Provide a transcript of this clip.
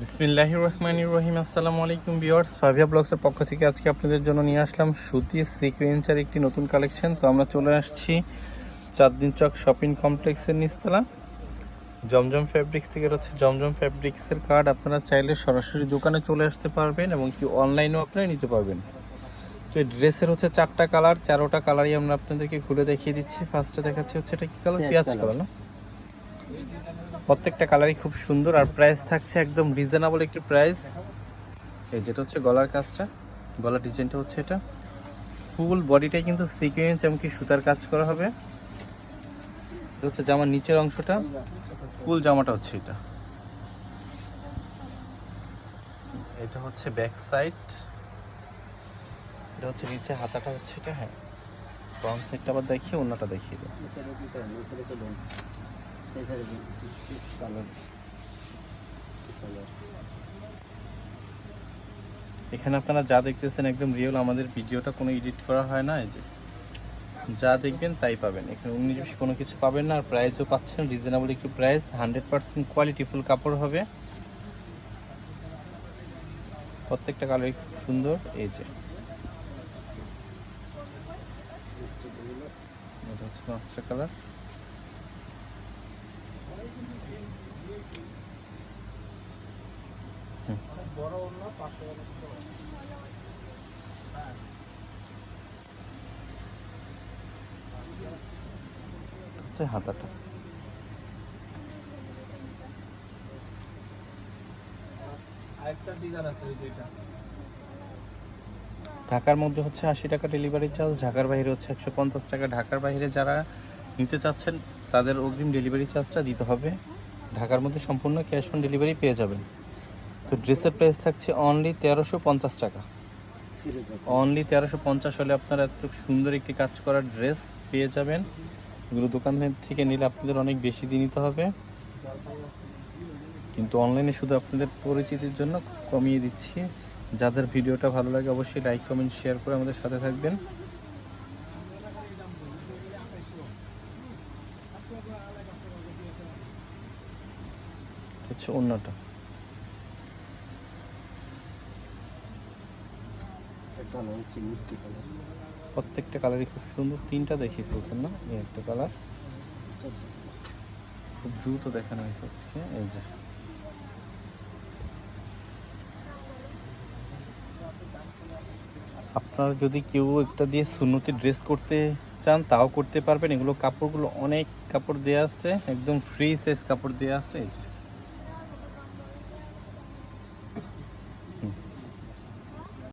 বিসমিল্লাহ রহমান রহিম। আসসালামু আলাইকুম ভিউয়ার্স ফাভিয়া ব্লগসের পক্ষ থেকে আজকে আপনাদের জন্য নিয়ে আসলাম সুতি সিকুয়েন্সের একটি নতুন কালেকশন। তো আমরা চলে আসছি চার দিন চক শপিং কমপ্লেক্সের নিচতলা। জমজম ফ্যাব্রিক্স থেকে হচ্ছে জমজম ফ্যাব্রিক্সের কার্ড আপনারা চাইলে সরাসরি দোকানে চলে আসতে পারবেন এবং কি অনলাইনেও আপনারা নিতে পারবেন। তো এই ড্রেসের হচ্ছে চারটা কালার চারোটা কালারই আমরা আপনাদেরকে খুলে দেখিয়ে দিচ্ছি। ফার্স্টে দেখাচ্ছি হচ্ছে এটা কি কালার পেঁয়াজ। কালার না? প্রত্যেকটা কালারই খুব সুন্দর আর প্রাইস থাকছে একদম রিজনেবল একটি প্রাইস এই যেটা হচ্ছে গলার কাজটা, গলার ডিজাইনটা হচ্ছে এটা। ফুল বডিটাই কিন্তু সিকোয়েন্স এমনকি সুতার কাজ করা হবে। এটা হচ্ছে জামার নিচের অংশটা ফুল জামাটা হচ্ছে এটা। এটা হচ্ছে ব্যাক সাইড এটা হচ্ছে নিচে হাতাটা হচ্ছে এটা হ্যাঁ। ফ্রন্ট সাইডটা আবার দেখিয়ে, অন্যটা দেখিয়ে দেবো। এখানে আপনারা যা দেখতেছেন একদম রিয়েল আমাদের ভিডিওটা কোনো এডিট করা হয় না, এই যে। যা দেখবেন তাই পাবেন। এখানে বিশ কোনো কিছু পাবেন না, আর প্রাইসও পাচ্ছেন রিজনেবল একটু প্রাইস হান্ড্রেড পার্সেন্ট কোয়ালিটিফুল কাপড় হবে। প্রত্যেকটা কালারই খুব সুন্দর, এই যে। মাস্টার কালার হচ্ছে হাতাটা। ঢাকার মধ্যে হচ্ছে আশি টাকা ডেলিভারি চার্জ ঢাকার বাইরে হচ্ছে একশো পঞ্চাশ টাকা। ঢাকার বাইরে যারা নিতে চাচ্ছেন তাদের অগ্রিম ডেলিভারি চার্জটা দিতে হবে। ঢাকার মধ্যে সম্পূর্ণ ক্যাশ অন ডেলিভারি পেয়ে যাবেন। তো ড্রেসের প্রাইস থাকছে অনলি তেরোশো পঞ্চাশ টাকা। অনলি তেরোশো পঞ্চাশ হলে আপনারা এত সুন্দর একটি কাজ করা ড্রেস পেয়ে যাবেন। এগুলো দোকান থেকে নিলে আপনাদের অনেক বেশি দিয়ে নিতে হবে। কিন্তু অনলাইনে শুধু আপনাদের পরিচিতির জন্য কমিয়ে দিচ্ছি। যাদের ভিডিওটা ভালো লাগে অবশ্যই লাইক কমেন্ট শেয়ার করে আমাদের সাথে থাকবেন। হচ্ছে অন্যটা। কালার। প্রত্যেকটা কালারই খুব সুন্দর। তিনটা দেখিয়ে ফেলছেন না? এই একটা কালার। খুব দ্রুত দেখানো হয়েছে আজকে। এই যে। আপনারা যদি কেউ একটা দিয়ে সুন্নতি ড্রেস করতে চান, তাও করতে পারবেন। এগুলো কাপড়গুলো অনেক কাপড় দেওয়া আছে। একদম ফ্রি সাইজ কাপড় দেওয়া আছে। এই যে।